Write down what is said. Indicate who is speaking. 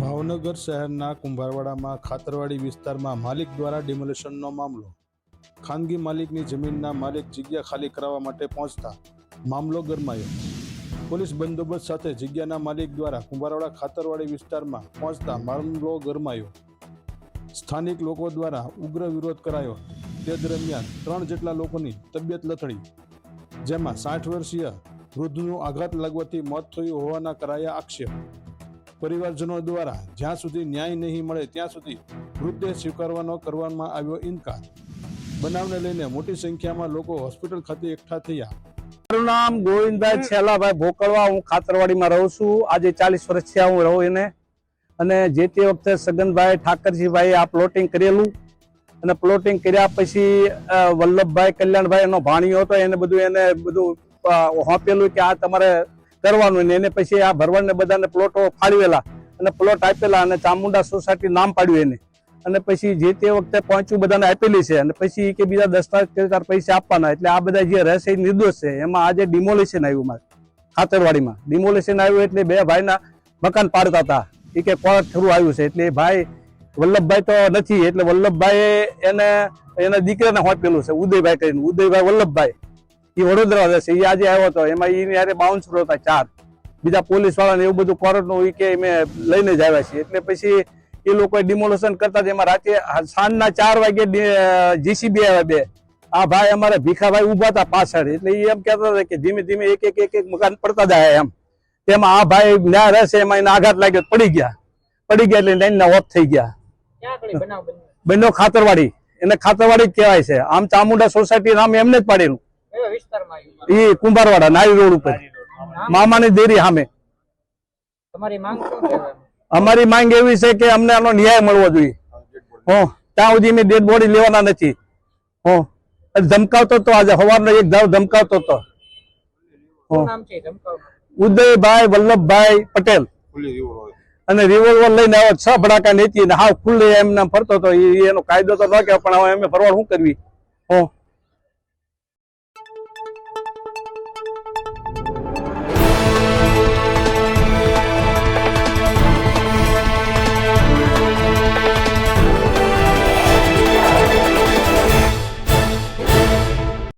Speaker 1: ભાવનગર શહેરના કુંભારવાડામાં ખાતરવાડી વિસ્તારમાં માલિક દ્વારા ડિમોલેશનનો મામલો. ખાનગી માલિકની જમીનના માલિક જગ્યા ખાલી કરાવવા માટે પહોંચતા મામલો ગરમાયો. પોલીસ બંદોબસ્ત સાથે જગ્યાના માલિક દ્વારા કુંભારવાડા ખાતરવાડી વિસ્તારમાં પહોંચતા મામલો ગરમાયો. સ્થાનિક લોકો દ્વારા ઉગ્ર વિરોધ કરાયો. તે દરમિયાન ત્રણ જેટલા લોકોની તબિયત લથડી. જેમાં સાઠ વર્ષીય વૃદ્ધનું આઘાત લાગવાથી મોત થયું હોવાના કરાયા આક્ષેપ. પરિવારજનો દ્વારા જ્યાં સુધી ન્યાય નહીં મળે ત્યાં સુધી મૃતદેહ સ્વીકારવાનો કરવામાં આવ્યો ઇનકાર. બનાવને લઈને મોટી સંખ્યામાં લોકો હોસ્પિટલ ખાતે એકઠા થયા.
Speaker 2: મારું નામ ગોવિંદભાઈ છેલાભાઈ ભોકળવા. હું ખાતરવાડીમાં રહું છું. આજે ચાલીસ વર્ષ થયા હું રહું એને. અને જે તે વખતે સગનભાઈ ઠાકરજીભાઈ આ પ્લોટિંગ કરેલું. અને પ્લોટિંગ કર્યા પછી વલ્લભભાઈ કલ્યાણભાઈ એનો ભાણિયો હતો. એને બધું એને બધું હોંપેલું કે આ તમારે કરવાનું ને એને પછી આ ભરવાડને બધાને પ્લોટો ફાળવેલા અને પ્લોટ આપેલા અને ચામુંડા સોસાયટી નામ પાડ્યું એને. અને પછી જે તે વખતે પહોંચ્યું બધાને આપેલી છે અને પછી કે બીજા દસ્તાવેજ પૈસા આપવાના એટલે આ બધા જે રહેશે એ નિર્દોષ છે. એમાં આજે ડિમોલિશન આવ્યું મારે, ખાતરવાડીમાં. ડિમોલિશન આવ્યું એટલે બે ભાઈના મકાન પાડતા હતા. એ કે કોર્ટ થ્રુ આવ્યું છે? એટલે ભાઈ વલ્લભભાઈ તો નથી, એટલે વલ્લભભાઈ એને, એના દીકરાને હોંપેલું છે, ઉદયભાઈ કરીને. ઉદયભાઈ વલ્લભભાઈ. એ વડોદરા રહેશે એ આજે આવ્યો હતો એમાં એની યારે બાઉન્સરો હતા ચાર. બીજા પોલીસ વાળાને એવું બધું કોર્ટનું એ કે અમે લઈને જ આવ્યા છીએ. એટલે પછી એ લોકોએ ડિમોલેશન કરતા એમાં રાતે સાંજના ચાર વાગે જીસીબી આવ્યા બે. આ ભાઈ અમારે ભીખાભાઈ ઊભા હતા પાછળ. એટલે એ એમ કહેતા હતા કે ધીમે ધીમે એક એક એક એક મકાન પડતા જાય એમ. તેમાં આ ભાઈ ન્યા રહેશે એમાં એને આઘાત લાગ્યો પડી ગયા. પડી ગયા એટલે લાઈનના ઓફ થઈ ગયા. બંને ખાતરવાડી. એને ખાતરવાડી જ કહેવાય છે. આમ ચામુંડા સોસાયટી નામ એમને જ પાડેલું.
Speaker 3: વિસ્તારમાં
Speaker 2: એ કુંભારવાડા નારી રોડ ઉપર? મામાની દેરી સામે.
Speaker 3: તમારી માંગ
Speaker 2: અમારી માંગ એવી છે કે અમને આનો ન્યાય મળવો જોઈએ. હો ત્યાં સુધી અમે ડેડ બોડી લેવાના નથી. હો ધમકાવતો તો આજે સવારનો એક ધાવ ધમકાવતો તો.
Speaker 3: શું નામ છે ધમકાવનું
Speaker 2: ઉદયભાઈ વલ્લભભાઈ પટેલ. અને રિવોલ્વર લઈને આવ્યો છ ભડાકા નીચી ને હાવ ખુલ્લે એમને ફરતો હતો એનો કાયદો તો ન કહેવાય પણ હવે અમે ફરવાડ શું કરવી? હો.